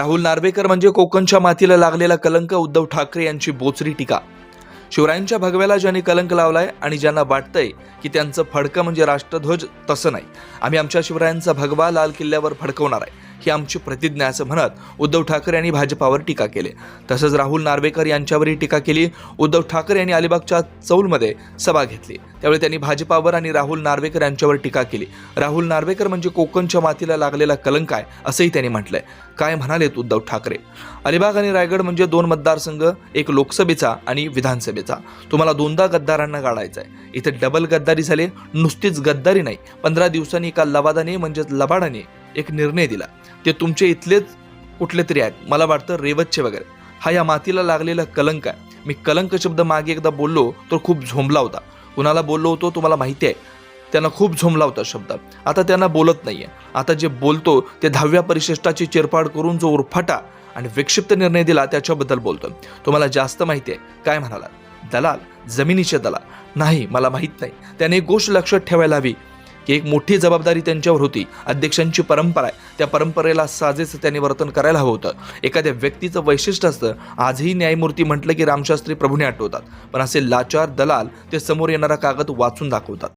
राहुल नार्वेकर म्हणजे कोकणच्या मातीला लागलेला कलंक उद्धव ठाकरे यांची बोचरी टीका. शिवरायांच्या भगव्याला ज्यांनी कलंक लावलाय आणि ज्यांना वाटतंय की त्यांचं फडकं म्हणजे राष्ट्रध्वज तसं नाही. आम्ही आमच्या शिवरायांचा भगवा लाल किल्ल्यावर फडकवणार आहे. ही आमची प्रतिज्ञा असं म्हणत उद्धव ठाकरे यांनी भाजपावर टीका केली. तसंच राहुल नार्वेकर यांच्यावरही टीका केली. उद्धव ठाकरे यांनी अलिबागच्या चौलमध्ये सभा घेतली. त्यावेळी त्यांनी भाजपावर आणि राहुल नार्वेकर यांच्यावर टीका केली. राहुल नार्वेकर म्हणजे कोकणच्या मातीला लागलेला कलंक आहे असंही त्यांनी म्हटलंय. काय म्हणालेत उद्धव ठाकरे? अलिबाग आणि रायगड म्हणजे दोन मतदारसंघ एक लोकसभेचा आणि विधानसभेचा. तुम्हाला दोनदा गद्दारांना गाडायचा आहे इथे डबल गद्दारी झाले नुसतीच गद्दारी नाही. पंधरा दिवसांनी एका लवादाने म्हणजेच लबाडाने एक निर्णय दिला. ते तुमचे इथलेच कुठले तरी आहेत. मला वाटतं रेवतचे वगैरे. हा या मातीला लागलेला कलंक आहे. मी कलंक शब्द मागे एकदा बोललो तर खूप झोंबला होता. कुणाला बोललो होतो तुम्हाला माहिती आहे. त्यांना खूप झोंबला होता शब्द. आता त्यांना बोलत नाही आहे आता जे बोलतो ते दहाव्या परिशिष्टाची चिरपाड करून जो उरफाटा आणि विक्षिप्त निर्णय दिला त्याच्याबद्दल बोलतो. तुम्हाला जास्त माहिती आहे. काय म्हणाला? दलाल जमिनीचे दलाल. नाही मला माहीत नाही. त्याने एक गोष्ट लक्षात ठेवायला हवी. की एक मोठी जबाबदारी त्यांच्यावर होती. अध्यक्षांची परंपरा आहे. त्या परंपरेला साजेच त्यांनी वर्तन करायला हवं होतं. एखाद्या व्यक्तीचं वैशिष्ट्य असतं आजही न्यायमूर्ती म्हटलं की रामशास्त्री प्रभूने आठवतात. पण असे लाचार दलाल ते समोर येणारा कागद वाचून दाखवतात.